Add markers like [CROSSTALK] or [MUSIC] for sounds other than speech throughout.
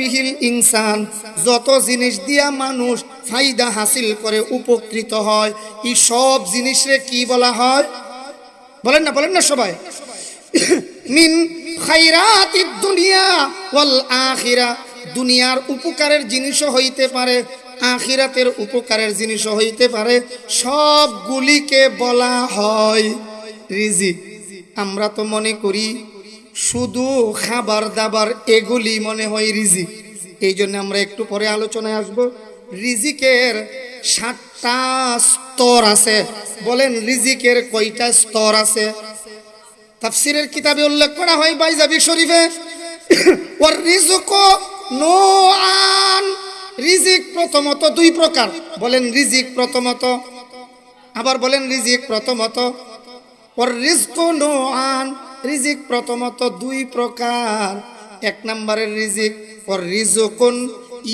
বিহিল ইনসান, যত জিনিস দিয়া মানুষ ফায়দা হাসিল করে উপকৃত হয়, এই সব জিনিসরে কি বলা হয়? বলেন না বলেন না সবাই। মিন খাইরাতিদ দুনিয়া ওয়াল আখিরা, দুনিয়ার উপকারের জিনিসও হইতে পারে, আখিরাতের উপকারের জিনিসও হইতে পারে, সবগুলিকে বলা হয় রিজিক। আমরা তো মনে করি শুধু খাবার দাবার এগুলি মনে হয় রিজিক। এই জন্য আমরা একটু পরে আলোচনায় আসব। রিজিকের সাতটা স্তর আছে। বলেন রিজিকের কয়টা স্তর আছে? তাফসিরের কিতাবে উল্লেখ করা হয় বাইজাবি শরীফে ওর রিজুকো নোয়ান রিজিক প্রথমত দুই প্রকার। বলেন রিজিক প্রথমত, আবার বলেন রিজিক প্রথমত ওর রিজকো নোয়ান রিজিক প্রথমত দুই প্রকার। এক নম্বরের রিজিক ওর রিজুকুন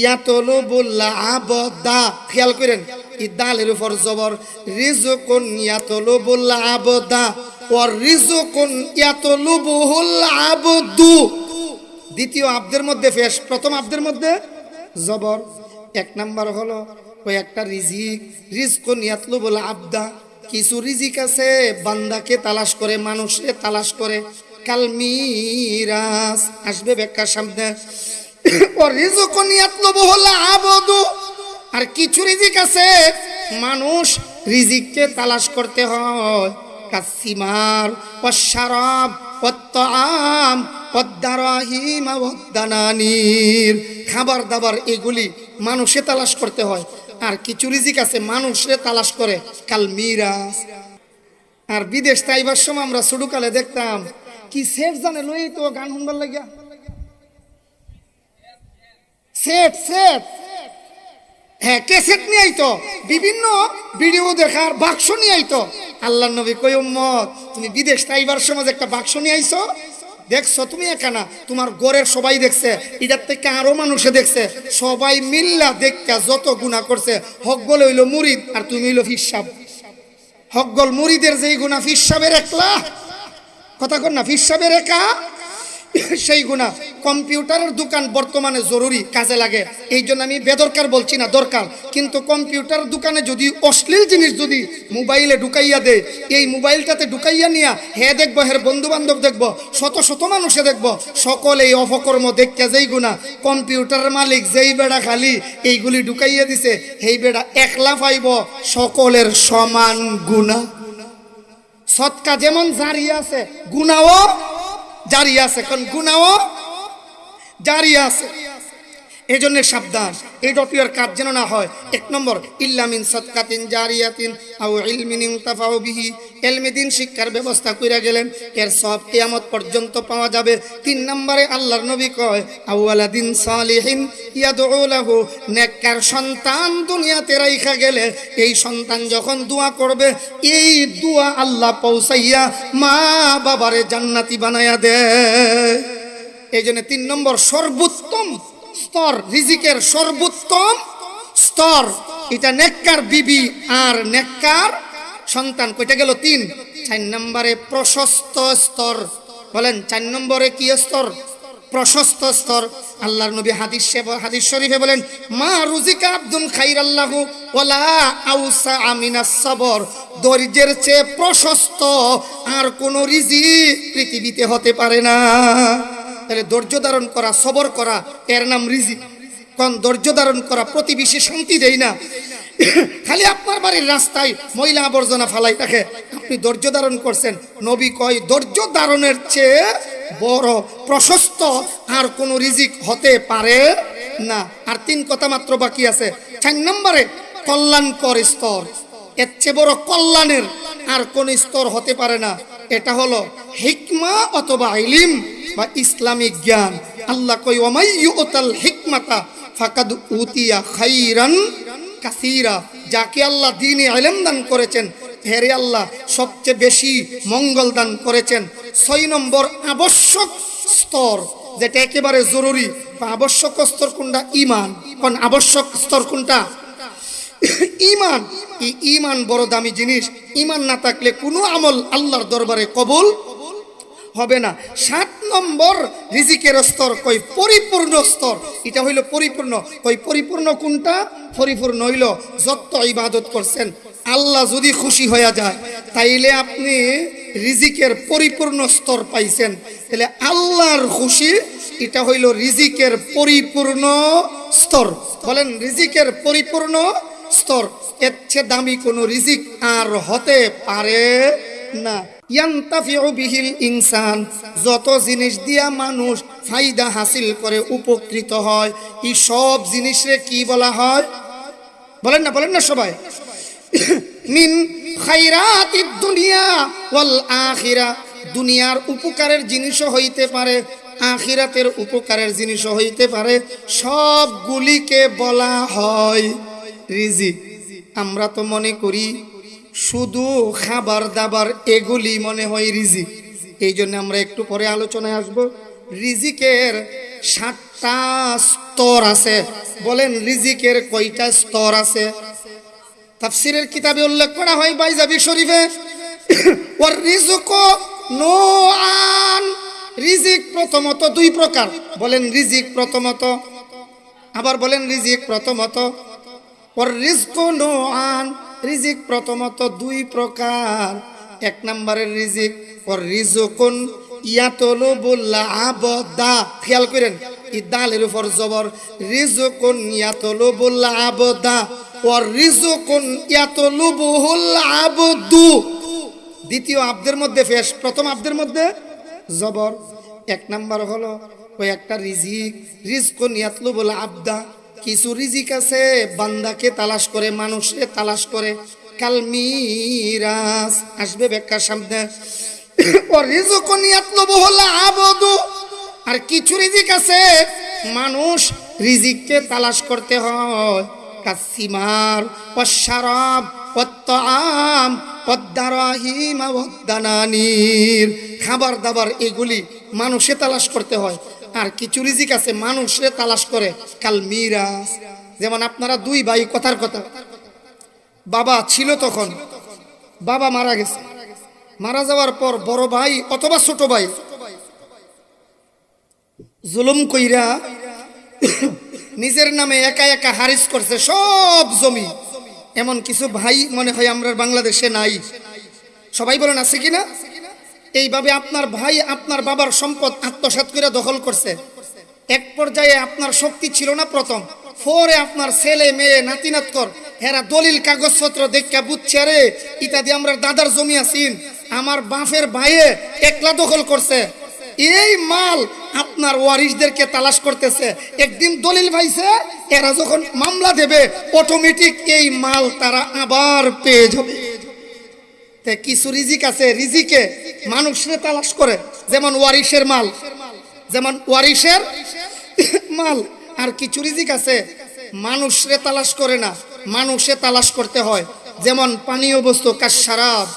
ইয়াতলু বললা আবদা। খেয়াল করেন ই দালের উপর জবর রিজুকুন ইয়াতলু বললা আবদা। ওর রিজুকুন ইয়াতলু বহুল আবদু। দ্বিতীয় আব্দের মধ্যে ফেস প্রথম আব্দের মধ্যে জবর। এক নাম্বার হলো, ওই একটা রিজিক রিজকো নিয়াতলু বলে আবদা। কিছু রিজিক আছে, বান্দাকে তালাশ করে, মানুষকে তালাশ করে। কালমিরাস আসবে বেকার সামনে। আর কিছু রিজিক আছে, মানুষ রিজিককে তালাশ করতে হয়। কাসিমার খাবার দাবার এগুলি মানুষে তালাশ করতে হয়। আর কিছু রিজিক আছে মানুষে তালাশ করে। কাল মিরাজ। আর বিদেশ তাইবার সময় আমরা ছোটকালে দেখতাম, কি সেফ জানে লই তো গান শুনবার লাগিয়া। সেট সেট হ্যাঁ দেখার বাক্স নিয়ে আইতো। আল্লাহ নবী কই তুমি বিদেশ তাইবার সময় একটা বাক্স নিয়ে আইছো দেখছ তুমি একানা তোমার গড়ের সবাই দেখছে, এটার থেকে আরও মানুষে দেখছে। সবাই মিল্লা দেখতে যত গুণা করছে হকগল হইল মুরিদ আর তুমি হইল ফিসাব হকগল মুরিদের যেই গুণা ফিসাবের একলা? কথা কর না ফিসাবের একা? সেই গুণা, কম্পিউটারের দোকান বর্তমানে জরুরি, কাজে লাগে। এই জন্য আমি বেদরকার বলছি না, দরকার। কিন্তু কম্পিউটার দোকানে যদি অশ্লীল জিনিস যদি মোবাইলে ঢুকাইয়া দেয়, এই মোবাইলটাতে ঢুকাইয়া নিয়া, হে দেখব, হের বন্ধু বান্ধব দেখব, শত শত মানুষে দেখব, সকল এই অপকর্ম দেখতে যেই গুণা। কম্পিউটারের মালিক যেই বেড়া খালি, এইগুলি ঢুকাইয়া দিছে, সেই বেড়া একলা পাইব, সকলের সমান গুণা। সৎকা যেমন জারি আছে, গুণাও জারি আছে কোন গুণাও জারি আছে। এই জন্য সাবধান। এই ডটিয়ার কাজ যেন না হয়। এক নম্বর ইল্লামিন সৎকাতিন জারিয়াতিন আও ইলমিন ইনতাফাউ বিহি। এলমে দিন শিক্ষার ব্যবস্থা কইরা গেলেন, এর সব কিয়ামত পর্যন্ত পাওয়া যাবে। তিন নম্বরে আল্লাহর নবী কয় আউয়ালা দিন সালিহিন ইয়াদউ লাহু। নেককার সন্তান দুনিয়াতে রাইখা গেলে এই সন্তান যখন দোয়া করবে, এই দোয়া আল্লাহ পৌঁছাইয়া মা বাবারে জান্নাতি বানায়া দেয়। এই জন্য তিন নম্বর, সর্বোত্তম স্তর রিজিকের সর্বোত্তম স্তর। এটা নেককার বিবি আর নেককার সন্তান। কইটা গেল তিন? চার নম্বরে প্রশস্ত স্তর। বলেন, চার নম্বরে কি স্তর? প্রশস্ত স্তর। আল্লাহর নবী হাদিস হাদিস শরীফে বলেন, মা রুজিকা আব্দুল খাইর আল্লাহ ওলা আউসা আমিনা সবর। দরিদ্রের চেয়ে প্রশস্ত আর কোন রিজিক পৃথিবীতে হতে পারে না। তাহলে ধৈর্য ধারণ করা, সবর করা, এর নাম রিজিক। কোন ধৈর্য ধারণ করা প্রতিবেশী শান্তি দেই না। খালি আপনার বাড়ির রাস্তায় ময়লা আবর্জনা ফালাই থাকে আপনি ধৈর্য ধারণ করছেন। নবী কয়, ধৈর্য ধারণের চেয়ে বড়, প্রশস্ত আর কোনো রিজিক হতে পারে না। আর তিন কথা মাত্র বাকি আছে। চার নম্বরে, কল্যাণকর স্তর। এর চেয়ে বড় কল্যাণের আর কোন স্তর হতে পারে না। এটা হলো হিকমা অথবা ইলিম। বা ইসলামিক জ্ঞান। আল্লাহ কই ওমাইয়ুতাল হিকমাতা ফাকাদ উতিয়া খাইরান কাসীরা। যাকে আল্লাহ দ্বীনে ইলম দান করেছেন হেরে আল্লাহ সবচেয়ে বেশি মঙ্গল দান করেছেন। ছয় নম্বর আবশ্যক স্তর, যেটা একেবারে জরুরি, বা আবশ্যক স্তর কোনটা? ইমান। কোন আবশ্যক স্তর কোনটা? ইমান। এই ইমান বড় দামি জিনিস। ইমান না থাকলে কোনো আমল আল্লাহর দরবারে কবুল হবে না। সাত নম্বর রিজিকের স্তর কই? পরিপূর্ণ স্তর। এটা হইল পরিপূর্ণ। কই পরিপূর্ণ কোনটা? পরিপূর্ণ হইল যত ইবাদত করছেন। আল্লাহ যদি খুশি হয়ে যায়, তাইলে আপনি রিজিকের পরিপূর্ণ স্তর পাইছেন। তাহলে আল্লাহর খুশি, এটা হইল রিজিকের পরিপূর্ণ স্তর। বলেন রিজিকের পরিপূর্ণ স্তর। এর চেয়ে দামি কোনো রিজিক আর হতে পারে না। বিহিল ইনসান, যত জিনিস দিয়া মানুষ ফায়দা হাসিল করে উপকৃত হয় এই সব জিনিসরে কি বলা হয়? বলেন না বলেন না সবাই। মিন খাইরাতিদ দুনিয়া ওয়াল আখিরা, দুনিয়ার উপকারের জিনিসও হইতে পারে, আখিরাতের উপকারের জিনিসও হইতে পারে, সবগুলিকে বলা হয় রিজিক। আমরা তো মনে করি শুধু খাবার দাবার এগুলি মনে হয় রিজিক। এই জন্য আমরা একটু পরে আলোচনায় আসব। রিজিকের সাতটা স্তর আছে। বলেন রিজিকের কয়টা স্তর আছে? তাফসিরের কিতাবে উল্লেখ করা হয় বাইজাবি শরীফে। ওর রিজুক নোয়ান রিজিক প্রথমত দুই প্রকার। বলেন রিজিক প্রথমত। আবার বলেন রিজিক প্রথমত। ওর রিজক নোয়ান রিজিক প্রথমত দুই প্রকার। এক নম্বরের রিজিক, ওর রিজকুন ই জবর, রিজকুন রিজকুন আবদু। দ্বিতীয় আব্দের মধ্যে ফেস প্রথম আব্দের মধ্যে জবর। এক নাম্বার হলো, ওই একটা রিজিক রিজক নিয়াতলু বলে আবদা। কিছু রিজিক আছে, বান্দাকে তালাশ করে মানুষে তালাশ করে। কালমিরাস আসবে ব্যাখ্যার সামনে। ও রিজক নিয়াতলু বলে আবদু। আর কিছু রিজিক আছে, মানুষ রিজিককে তালাশ করতে হয়। কাসিমার অশারব অত্তাম পদ্মারাহিম অদ্দানানির খাবার দাবার এগুলি মানুষে তালাশ করতে হয়। আর কিছু রিজিক আছে, মানুষে তালাশ করে। কাল মিরাজ। যেমন আপনারা দুই ভাই, কথার কথা। বাবা ছিল তখন। বাবা মারা গেছে। মারা যাওয়ার পর বড় ভাই অথবা ছোট ভাই জুলুম কইরা নিজের নামে একা একা হারিস করছে সব জমি। এমন কিছু ভাই মনে হয় আমরা বাংলাদেশে নাই। সবাই বলেন, আছে কিনা এইভাবে আপনার ভাই, আপনার বাবার সম্পদ আত্মসাৎ করে দখল করছে। এক পর্যায়ে আপনার শক্তি ছিল না প্রথম। ফোরে আপনার ছেলে, মেয়ে, নাতি, নাতকর হেরা দলিল, কাগজপত্র দেখা বুঝছে রে ইত্যাদি আমরা দাদার জমি আছিন আমার বাপের ভাইয়ে একলা দখল করছে। এই মাল আপনার ওয়ারিসদেরকে তালাশ করতেছে। একদিন দলিল ভাইছে, এরা যখন মামলা দেবে অটোমেটিক এই মাল তারা আবার পেয়ে যাবে। কিছু রিজিক আছে, রিজিকে মানুষরে তালাশ করে, যেমন ওয়ারিসের মাল, যেমন ওয়ারিসের মাল। আর কিছু রিজিক আছে মানুষরে তালাশ করে না, মানুষে তালাশ করতে হয়। যেমন পানীয় বস্তু, কাশারাব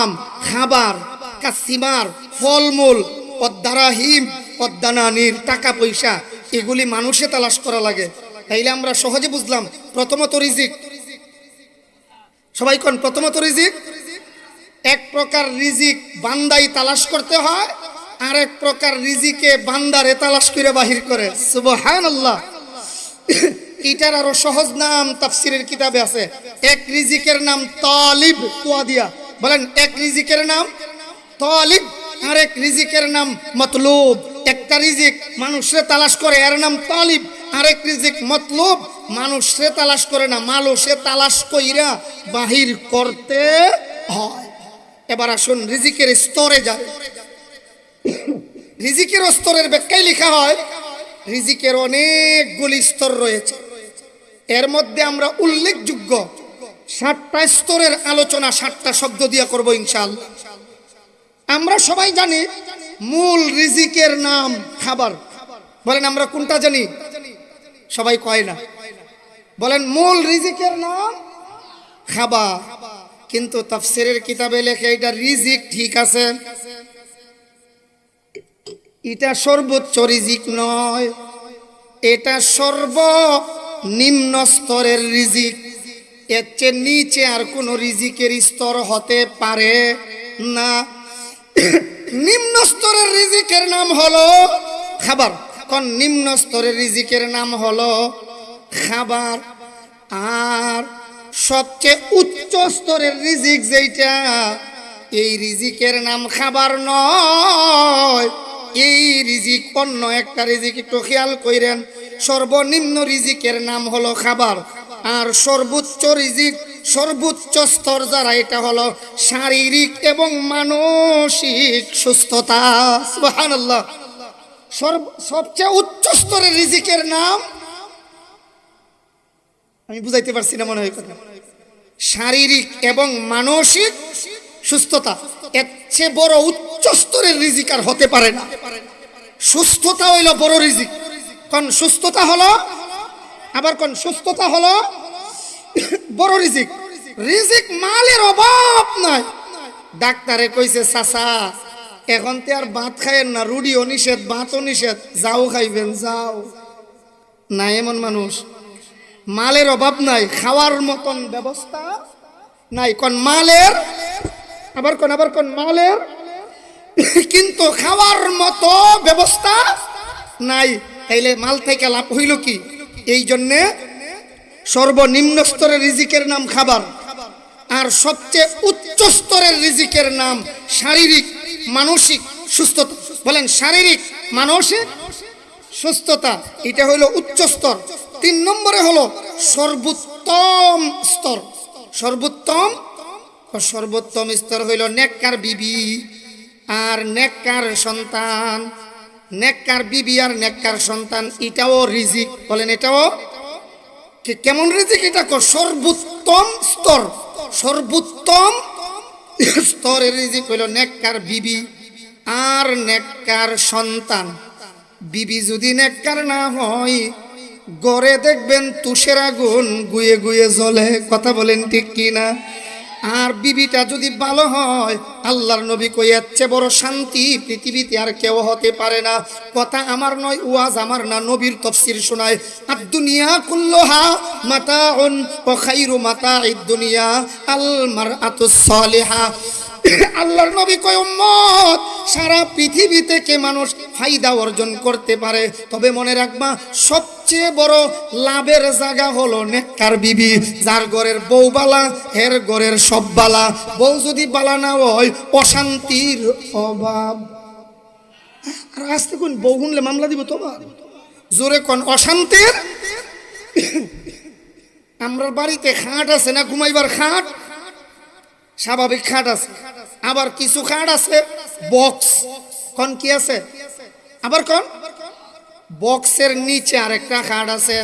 আম খাবার, কাসিমার, ফলমূল পদ্মারাহিম পদ্মানানির টাকা পয়সা, এগুলি মানুষে তালাশ করা লাগে। তাইলে আমরা সহজে বুঝলাম, প্রথমত রিজিক। সবাই কোন? প্রথমত রিজিক? এক প্রকার রিজিক বান্দাই তালাশ করতে হয় আর এক প্রকার রিজিকে বান্দারে তালাশ করে বাহির করে। সুবহান আল্লাহ এটার আরও সহজ নাম তাফসিরের কিতাবে আছে। এক রিজিকের নাম তালিব তোয়া দিয়া বলেন, এক রিজিকের নাম তালিব আর এক রিজিকের নাম মতলুব। একটা রিজিক মানুষরে তালাশ করে, এর নাম তালিব। আরেক রিজিক মতলুব মানুষে তালাশ করে না, মানুষে তালাশ কইরা বাহির করতে হয়। এবার আসুন, রিজিকের স্তরে যায় রিজিকের স্তরের ব্যাখ্যায় লেখা হয়, রিজিকের অনেকগুলি স্তর রয়েছে। এর মধ্যে আমরা উল্লেখযোগ্য ষাটটা স্তরের আলোচনা, ষাটটা শব্দ দিয়া করব ইনশাল আমরা সবাই জানি মূল রিজিকের নাম খাবার। বলেন, আমরা কোনটা জানি? সবাই কয় না। বলেন, মূল রিজিকের নাম খাবার। কিন্তু তাফসিরের কিতাবে লেখে এটা রিজিক ঠিক আছে। এটা সর্বোচ্চ রিজিক নয়। এটা সর্বনিম্ন স্তরের রিজিক। এর চেয়ে নিচে আর কোনো রিজিকের স্তর হতে পারে না। নিম্ন স্তরের রিজিকের নাম হলো খাবার। কোন নিম্ন স্তরের রিজিকের নাম হলো খাবার। আর সবচেয়ে উচ্চ স্তরের রিজিক যেইটা, এই রিজিকের নাম খাবার নয়। এই রিজিক, অন্য একটা রিজিক একটু খেয়াল কইরেন, সর্বনিম্ন রিজিকের নাম হলো খাবার। আর সর্বোচ্চ রিজিক, সর্বোচ্চ স্তর যারা, এটা হলো শারীরিক এবং মানসিক সুস্থতা। সবচেয়ে উচ্চ স্তরের রিজিকের নাম আমি বুঝাইতে পারছি না মনে হয় শারীরিক এবং মানসিক সুস্থতা এর চেয়ে বড় উচ্চ স্তরের রিজিক আর হতে পারে না। সুস্থতা হইল বড় রিজিক। কোন সুস্থতা হলো? আবার কোন সুস্থতা হলো? বড় রিজিক। রিজিক মালের অভাব নাই। ডাক্তারে কইছে, চাচা, এখন তে আর ভাত খাইয়েন না রুডিও নিষেধ, ভাতও নিষেধ, যাও খাইবেন, যাও। না, এমন মানুষ মালের অভাব নাই, খাওয়ার মতন ব্যবস্থা নাই। কোন মালের? আবার কোন আবার কোন মালের? কিন্তু খাওয়ার মতো ব্যবস্থা নাই। তাইলে মাল থেকে লাভ হইল কি? এই জন্যে সর্বনিম্ন স্তরের রিজিকের নাম খাবার। আর সবচেয়ে উচ্চ স্তরের রিজিকের নাম শারীরিক, মানসিক সুস্থতা। বলেন শারীরিক, মানসিক সুস্থতা, এটা হইল উচ্চ স্তর। তিন নম্বরে হলো সর্বোত্তম স্তর। সর্বোত্তম? সর্বোত্তম স্তর হইল নেককার বিবি আর নেককার সন্তান। নেককার বিবি আর নেককার সন্তান, এটাও রিজিক। বলেন এটাও? কেমন রিজিক এটা? সর্বোত্তম স্তর। সর্বোত্তম স্তরের রিজিক হইল নেককার বিবি আর নেককার সন্তান। বিবি যদি নেককার না হয় গড়ে দেখবেন তুষের আগুন গুয়ে গুয়ে জ্বলে। কথা বলেন ঠিক কি না আর বিবিটা যদি ভালো হয়, আল্লাহর নবী কই কইয়াচ্ছে বড় শান্তি পৃথিবীতে আর কেউ হতে পারে না। কথা আমার নয়, ওয়াজ আমার না, নবীর তফসির শোনায়। আর দুনিয়া কুল্লোহা মাতাউন ও খাইরু মাতা দুনিয়া আল মারআতুস সালিহা। আল্লাহর নবী কয় উম্মত, সারা পৃথিবী থেকে মানুষ ফায়দা অর্জন করতে পারে। তবে মনে রাখবা সবচেয়ে বড় লাভের জায়গা হলো নেককার বিবি, যার ঘরের বউ বালা হের ঘরের সব বালা। বউ যদি বালা না হয়, অশান্তির অভাব। আর আসতে কোন বউ শুনলে মামলা দিব তো জোরে কোন অশান্তির? আমরা বাড়িতে খাট আছে না ঘুমাইবার খাট? স্বাভাবিক খাট আছে। আবার কিছু খাট আছে, বক্স। কোন কি আছে? আবার কোন? বক্সের নিচে আরেকটা খাট আছে।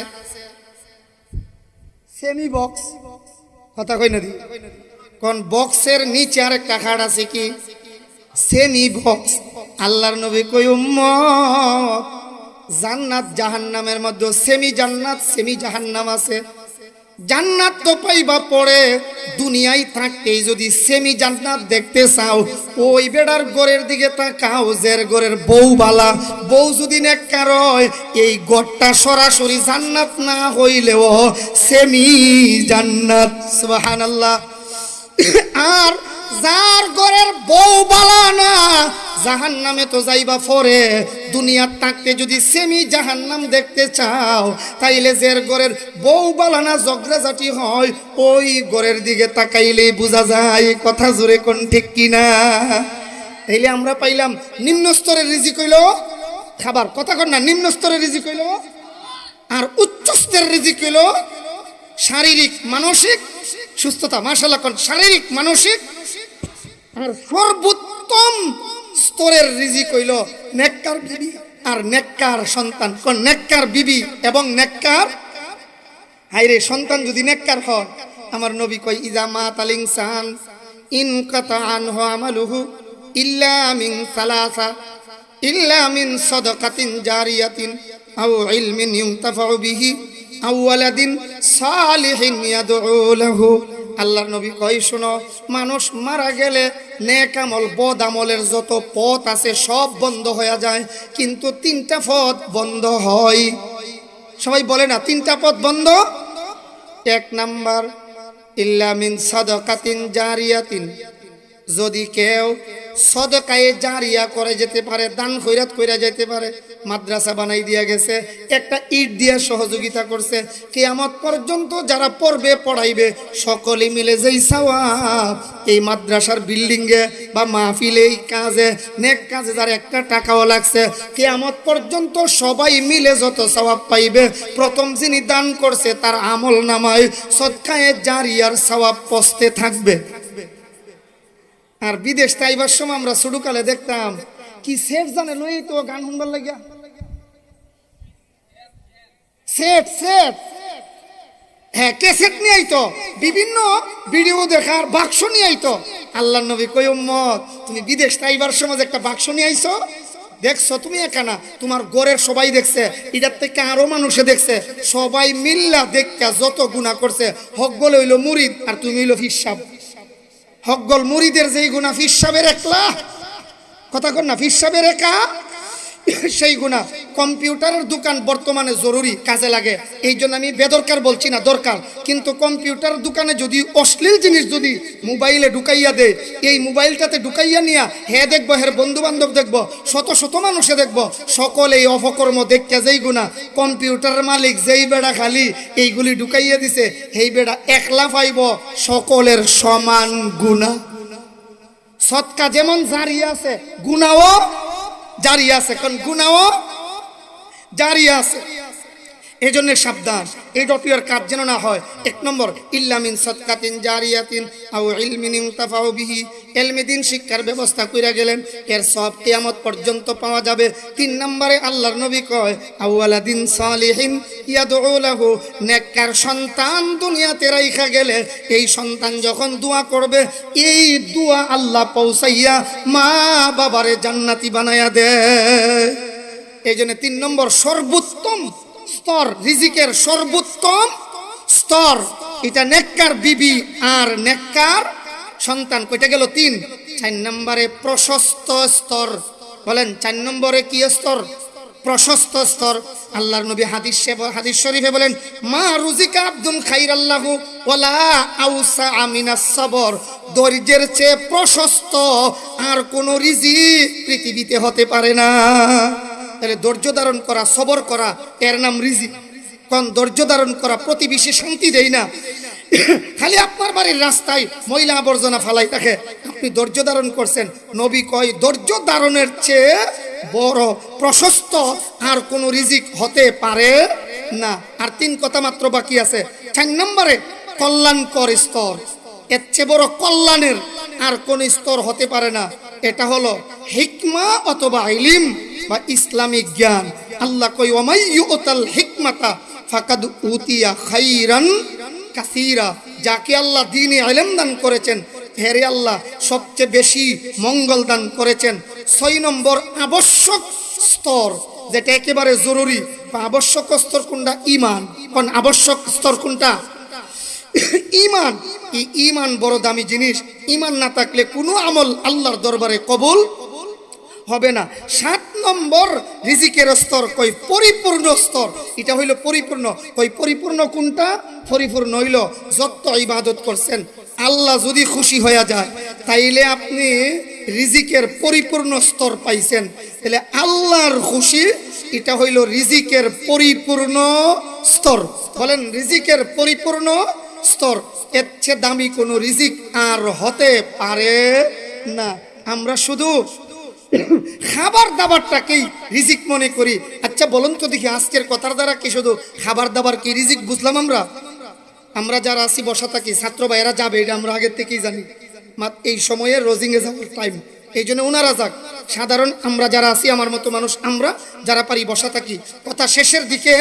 সেমি বক্স কথা কই নদী? কোন বক্সের নিচে আরেকটা খাট আছে কি? সেমি বক্স আল্লাহর নবী কই, উম্মত, জান্নাত জাহান্নামের মধ্যে সেমি জান্নাত সেমি জাহান্নাম আছে। জান্নাত তো পাইবা পরে, দুনিয়ায় থাকতেই যদি সেমি জান্নাত দেখতে চাও, ওই বেড়ার গড়ের দিকে তাকাও, জের গড়ের বউ বালা। বউ যদি নেককার হয়, এই গড়টা সরাসরি জান্নাত না হইলেও সেমি জান্নাত। সুবহানাল্লাহ। আর যার ঘরের বউ বালা না জাহান নামে তো যাইবা ফরে দুনিয়ার থাকতে যদি সেমি জাহান নাম দেখতে চাও, তাইলে জের ঘরের বউ বালা না জগরাজাটি হয়, ওই ঘরের দিকে তাকাইলেই বোঝা যায় কথা জোরে কোন ঠিক কিনা। তাইলে আমরা পাইলাম নিম্ন স্তরের রিজিক হইল খাবার। কথা কন না, নিম্ন স্তরের রিজিক হইল। আর উচ্চ স্তরের রিজিক হইল শারীরিক, মানসিক সুস্থতা। কোন, শারীরিক, মানসিক আর সর্বোত্তম স্তরের রিজিক হইল নেককার বিবি আর নেককার সন্তান। নেককার বিবি এবং নেককার হাইরে সন্তান যদি নেককার হয়, আমার নবী কই ইজা মা তালিংসান ইন কাতা আনহু আমালুহু ইল্লা মিন সালাসা, ইল্লা মিন সাদাকাতিন জারিয়াতিন, আও ইলমিন ইউনতাফাউ বিহি আও ওয়ালাদিন সালিহিন ইয়াদউ লাহু আল্লাহর নবী কই শুনো, মানুষ মারা গেলে নেক আমল, বদ আমলের যত পথ আছে সব বন্ধ হয়ে যায়, কিন্তু তিনটা পথ বন্ধ হয়। সবাই বলে না, তিনটা পথ বন্ধ? এক নাম্বার ইল্লামিন সাদকাতিন জারিয়াতিন। যদি কেউ সদকায়ে জারিয়া করে যেতে পারে, দান খৈরাত কইরা যেতে পারে, মাদ্রাসা বানাই দিয়া গেছে, একটা ইট দিয়া সহযোগিতা করছে কে কিয়ামত পর্যন্ত যারা পড়বে, পড়াইবে সকলে মিলে যেই সওয়াব, এই মাদ্রাসার বিল্ডিংয়ে বা মাহফিলে এই কাজে, নেক কাজে যার একটা টাকাও লাগছে কে কিয়ামত পর্যন্ত সবাই মিলে যত সওয়াব পাইবে, প্রথম যিনি দান করছে, তার আমল নামায় সৎকায়ে জারিয়ার সওয়াব পস্তে থাকবে। আর বিদেশ তাইবার সময় আমরা ছোটকালে দেখতাম, কি সেট জানে লই তো গান শুনবার লাগিয়া। সেট সেট হ্যাঁ কেসেট নিয়ে আইতো, বিভিন্ন ভিডিও দেখার বাক্স নিয়ে আইতো। আল্লাহ নবী কই উম্মত, তুমি বিদেশ তাইবার সময় একটা বাক্স নিয়ে আইছো, দেখছ তুমি একা না তোমার গোরের সবাই দেখছে, এটার থেকে আরও মানুষে দেখছে। সবাই মিল্লা দেখা যত গুণা করছে, হক বলে হইল মুরিদ, আর তুমি হইল হিসাব। হকগল মুড়িদের যেই গুণা ফিসাবের একলা। কথা কর না ফিসাবের একা। [LAUGHS] সেই গুণা, কম্পিউটারের দোকান বর্তমানে জরুরি, কাজে লাগে। এই জন্য আমি বেদরকার বলছি না, দরকার। কিন্তু কম্পিউটার দোকানে যদি অশ্লীল জিনিস যদি মোবাইলে ঢুকাইয়া দেয়, এই মোবাইলটাতে ঢুকাইয়া নিয়া, হে দেখব, হের বন্ধু বান্ধব দেখব, শত শত মানুষে দেখব, সকল এই অপকর্ম দেখতে যেই গুণা। কম্পিউটার মালিক যেই বেড়া খালি, এইগুলি ঢুকাইয়া দিছে, সেই বেড়া একলা পাইব, সকলের সমান গুণা। সৎকা যেমন জারি আছে, গুণাও জারি আছে কারণ গুণাও জারি আছে। এই জন্য সাবধান। এই জাতীয় কাজ যেন না হয়। এক নম্বর ইল্লামিন সৎকাতিন জারিয়াতিন আও ইলমিন ইনতাফাউ বিহি। এলমিদিন শিক্ষার ব্যবস্থা কইরা গেলেন, এর সব কিয়ামত পর্যন্ত পাওয়া যাবে। তিন নম্বরে আল্লাহর নবী কয় আউয়ালাদিন সালিহিন ইয়াদউ লাহু। নেককার সন্তান দুনিয়াতে রাইখা গেলে এই সন্তান যখন দোয়া করবে, এই দোয়া আল্লাহ পৌঁছাইয়া মা বাবারে জান্নাতি বানায়া দেয়। এই জন্য তিন নম্বর, সর্বোত্তম স্তর, রিজিকের সর্বোত্তম স্তর। এটা নেককার বিবি আর নেককার সন্তান। কইটা গেল তিন? চার নম্বরে প্রশস্ত স্তর। বলেন, চার নম্বরে কি স্তর? প্রশস্ত স্তর। আল্লাহর নবী হাদিস হাদিস শরীফে বলেন, মা রুজিকা আব্দুল খাইর আল্লাহু ওয়ালা আউসা আমিনাস সবর। দরিদ্রের চেয়ে প্রশস্ত আর কোন রিজিক পৃথিবীতে হতে পারে না। ধৈর্য ধারণ করা, সবর করা, এর নাম রিজি কোন ধৈর্য ধারণ করা প্রতিবেশী শান্তি দেয় না। খালি আপনার বাড়ির রাস্তায় ময়লা আবর্জনা ফালাই থাকে। আপনি ধৈর্য ধারণ করছেন। নবী কয়, ধৈর্য ধারণের চেয়ে বড়, প্রশস্ত আর কোনো রিজিক হতে পারে না। আর তিন কথা মাত্র বাকি আছে। চার নম্বরে, কল্যাণকর স্তর। এর চেয়ে বড় কল্যাণের আর কোন স্তর হতে পারে না। এটা হলো হিকমা অথবা ইলিম। বা ইসলামিক জ্ঞান। আল্লাহ কই ওমাইয়ুতাল হিকমাতা ফাকাদ উতিয়া খাইরান কাসীরা। যাকে আল্লাহ দ্বীনে ইলম দান করেছেন হেরে আল্লাহ সবচেয়ে বেশি মঙ্গল দান করেছেন। ছয় নম্বর, আবশ্যক স্তর, যেটা একেবারে জরুরি। আবশ্যক স্তর কোনটা? ইমান। কোন আবশ্যক স্তর কোনটা? ইমান। এই ইমান বড় দামি জিনিস। ইমান না থাকলে কোনো আমল আল্লাহর দরবারে কবুল হবে না। সাত নম্বর রিজিকের স্তর কই? পরিপূর্ণ স্তর। এটা হইল পরিপূর্ণ। কই পরিপূর্ণ কোনটা? পরিপূর্ণ হইল যত ইবাদত করছেন। আল্লাহ যদি খুশি হয়ে যায়, তাইলে আপনি রিজিকের পরিপূর্ণ স্তর পাইছেন। তাহলে আল্লাহর খুশি, এটা হইল রিজিকের পরিপূর্ণ স্তর। বলেন রিজিকের পরিপূর্ণ স্তর। এর চেয়ে দামি কোনো রিজিক আর হতে পারে না। আমরা শুধু খাবার দাবারটাকেই রিজিক মনে করি। আচ্ছা বলুন তো দেখি, আজকের কথার দ্বারা কি শুধু খাবার দাবার কি রিজিক বুঝলাম আমরা? আমরা যারা আছি, বসা থাকি, ছাত্র ভাইয়েরা যাবে, এটা আমরা আগের থেকেই জানি। এই সময়ে রোজিংয়ে যাওয়ার টাইম এই জন্য ওনারা যাক। সাধারণ আমরা যারা আছি, আমার মতো মানুষ আমরা, যারা পারি বসা থাকি। কথা শেষের দিকে